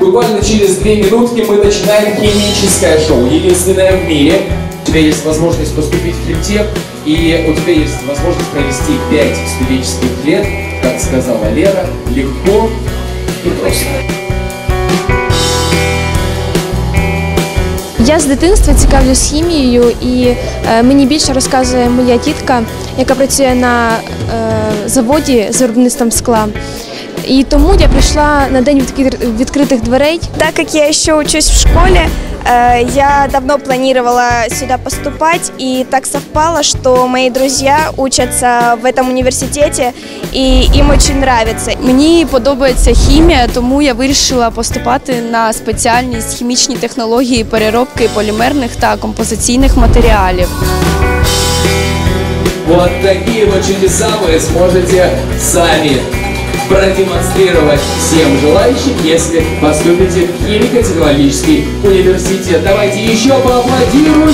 Буквально через две минутки мы начинаем химическое шоу, единственное в мире. У тебя есть возможность поступить в филтех, и у тебя есть возможность провести 5 студенческих лет, как сказала Лера, легко и просто. Я з дитинства цікавлюсь хімією, і е, мені більше розказує моя тітка, яка працює на е, заводі з виробництвом скла. І тому я прийшла на день відкрит- відкритих дверей. Так как я еще учусь в школе, э, я давно планировала сюда поступать, и так совпало, что мои друзья учатся в этом университете, и им очень нравится. Мені подобається хімія, тому я вирішила поступати на спеціальність хімічні технології переробки полімерних та композиційних матеріалів. Вот такие вот чудеса вы сможете сами продемонстрировать всем желающим, если поступите в химико-технологический университет. Давайте еще поаплодируем!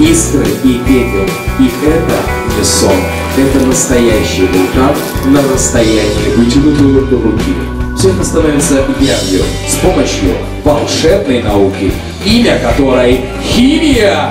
Искры и пепел. И это не сон. Это настоящий вулкан на расстоянии вытянутой руки. Все это становится явью с помощью волшебной науки, имя которой химия.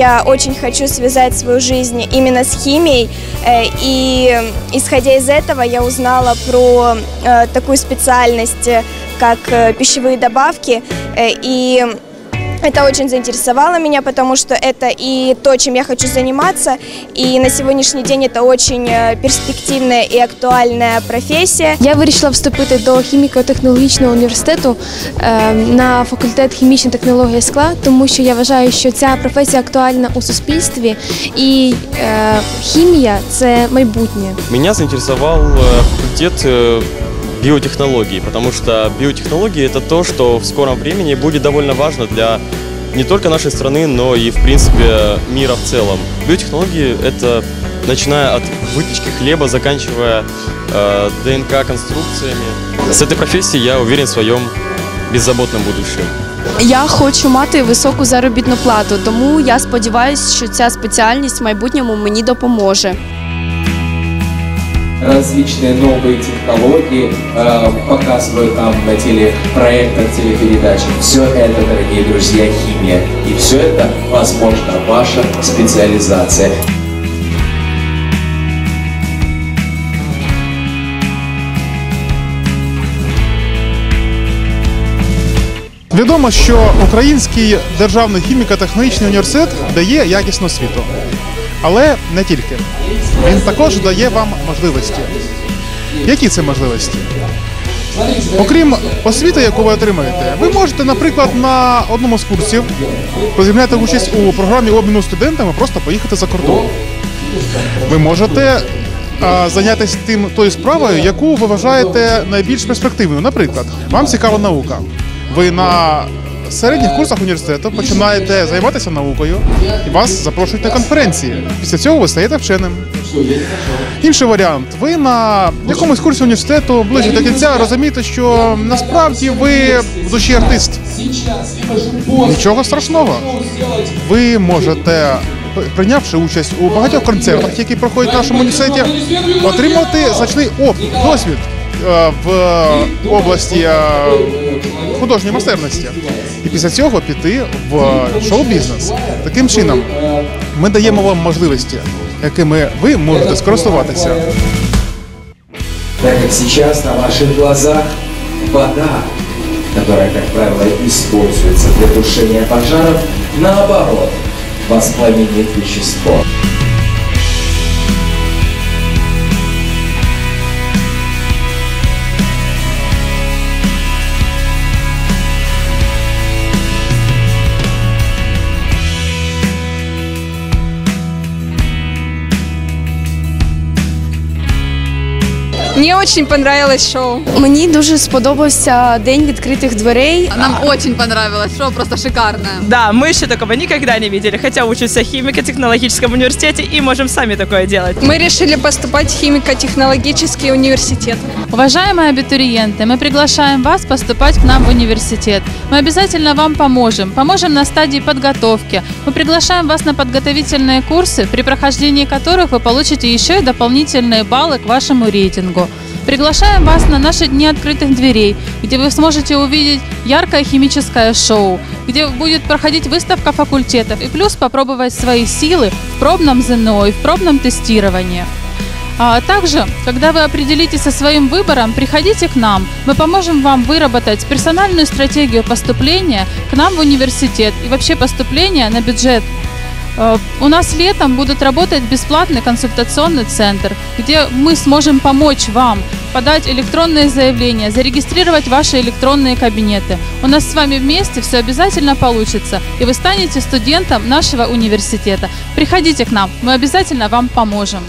Я очень хочу связать свою жизнь именно с химией, э, и э, исходя из этого я узнала про э, такую специальность, как пищевые добавки, и это очень заинтересовало меня, потому что это и то, чем я хочу заниматься, и на сегодняшний день это очень э, перспективная и актуальная профессия. Я вирішила вступити до хіміко-технологічного університету е, на факультет хімічна технологія скла, тому що я вважаю, що ця професія актуальна у суспільстві, і е, хімія це майбутнє. Меня заинтересовал э, факультет э, биотехнологий, потому что биотехнологии это то, что в скором времени будет довольно важно для не только нашей страны, но и, в принципе, мира в целом. Биотехнологии это начиная от вытечки хлеба, заканчивая э, ДНК-конструкциями. С этой профессией я уверен в своем беззаботном будущем. Я хочу мати високу заробітну плату, тому я сподіваюся, що ця спеціальність в майбутньому мені допоможе. различные новые технологии э, показывают нам на телепроектах, телепередачах. Все это, дорогие друзья, химия. И все это, возможно, ваша специализация. Відомо, що Український державний хіміко-технологічний університет дає якісну освіту. Але не тільки. Він також дає вам можливості. Які це можливості? Окрім освіти, яку ви отримаєте, ви можете, наприклад, на одному з курсів розімняти участь у програмі обміну студентами, просто поїхати за кордон. Ви можете а, зайнятися тим тою справою, яку ви вважаєте найбільш перспективною. Наприклад, вам цікава наука. Ви на середніх курсах університету починаєте займатися наукою і вас запрошують на конференції. Після цього ви стаєте вченим. Інший варіант. Ви на якомусь курсі університету ближче до кінця розумієте, що насправді ви в душі артист. Нічого страшного. Ви можете, прийнявши участь у багатьох концертах, які проходять в нашому університеті, отримати значний опит, досвід е, в області е, художньої майстерності. І після цього піти в шоу-бізнес. Таким чином, ми даємо вам можливості, якими ви можете скористуватися. Так как сейчас на ваших глазах вода, которая, как правило, используется для тушения пожаров, наоборот, воспламенит вещество. Мне очень понравилось шоу. Мені дуже сподобався день відкритих дверей. Нам очень понравилось, шоу просто шикарное. Да, мы еще такого никогда не видели, хотя учимся в химико-технологическом университете и можем сами такое делать. Мы решили поступать в химико-технологический университет. Уважаемые абитуриенты, мы приглашаем вас поступать к нам в университет. Мы обязательно вам поможем. Поможем на стадии подготовки. Мы приглашаем вас на подготовительные курсы, при прохождении которых вы получите еще и дополнительные баллы к вашему рейтингу. Приглашаем вас на наши дни открытых дверей, где вы сможете увидеть яркое химическое шоу, где будет проходить выставка факультетов и плюс попробовать свои силы в пробном ЗНО и в пробном тестировании. А также, когда вы определитесь со своим выбором, приходите к нам. Мы поможем вам выработать персональную стратегию поступления к нам в университет и вообще поступления на бюджет. Э, У нас летом будут работать бесплатный консультационный центр, где мы сможем помочь вам подать электронные заявления, зарегистрировать ваши электронные кабинеты. У нас с вами вместе все обязательно получится, и вы станете студентом нашего университета. Приходите к нам, мы обязательно вам поможем.